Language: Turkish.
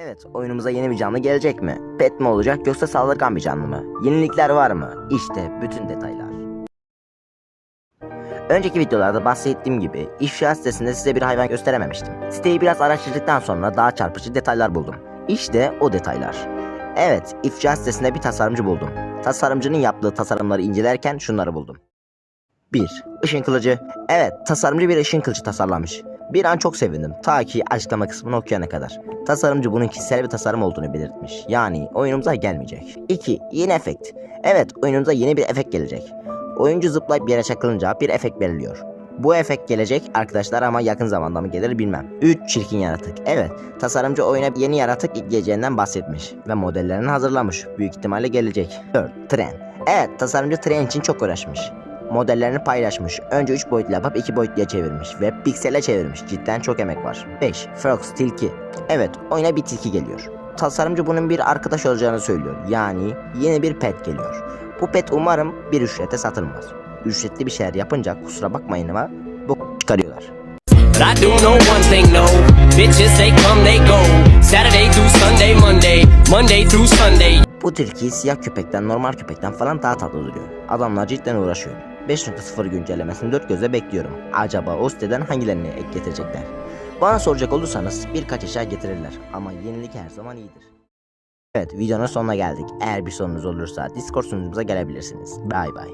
Evet, oyunumuza yeni bir canlı gelecek mi? Pet mi olacak yoksa saldırgan bir canlı mı? Yenilikler var mı? İşte bütün detaylar. Önceki videolarda bahsettiğim gibi ifşa sitesinde size bir hayvan gösterememiştim. Siteyi biraz araştırdıktan sonra daha çarpıcı detaylar buldum. İşte o detaylar. Evet, ifşa sitesinde bir tasarımcı buldum. Tasarımcının yaptığı tasarımları incelerken şunları buldum. 1. Işın kılıcı. Evet, tasarımcı bir ışın kılıcı tasarlamış. Bir an çok sevindim. Ta ki açıklama kısmını okuyana kadar. Tasarımcı bunun kişisel bir tasarım olduğunu belirtmiş. Yani oyunumuza gelmeyecek. 2. Yeni efekt. Evet, oyunumuza yeni bir efekt gelecek. Oyuncu zıplayıp yere çakılınca bir efekt belirliyor. Bu efekt gelecek arkadaşlar ama yakın zamanda mı gelir bilmem. 3 çirkin yaratık. Evet, tasarımcı oyuna yeni yaratık ekleyeceğinden bahsetmiş ve modellerini hazırlamış. Büyük ihtimalle gelecek. 4. Tren. Evet, tasarımcı tren için çok uğraşmış. Modellerini paylaşmış. Önce 3 boyutlu yapıp 2 boyutluya çevirmiş ve piksele çevirmiş. Cidden çok emek var. 5. Frogs tilki. Evet, oyuna bir tilki geliyor. Tasarımcı bunun bir arkadaş olacağını söylüyor. Yani yeni bir pet geliyor. Bu pet umarım bir ücrete satılmaz. Ücretli bir şeyler yapınca kusura bakmayın ama bu çıkarıyorlar. But I do know one thing, no. Bitches, they come, they go. Saturday through Sunday, Monday. Monday through Sunday. Bu tilki siyah köpekten normal köpekten falan daha tatlı duruyor. Adamlar cidden uğraşıyor. 5.0 güncellemesini dört gözle bekliyorum. Acaba o siteden hangilerini ek getirecekler? Bana soracak olursanız birkaç eşya getirirler ama yenilik her zaman iyidir. Evet videonun sonuna geldik. Eğer bir sorunuz olursa Discord sunucumuza gelebilirsiniz. Bay bay.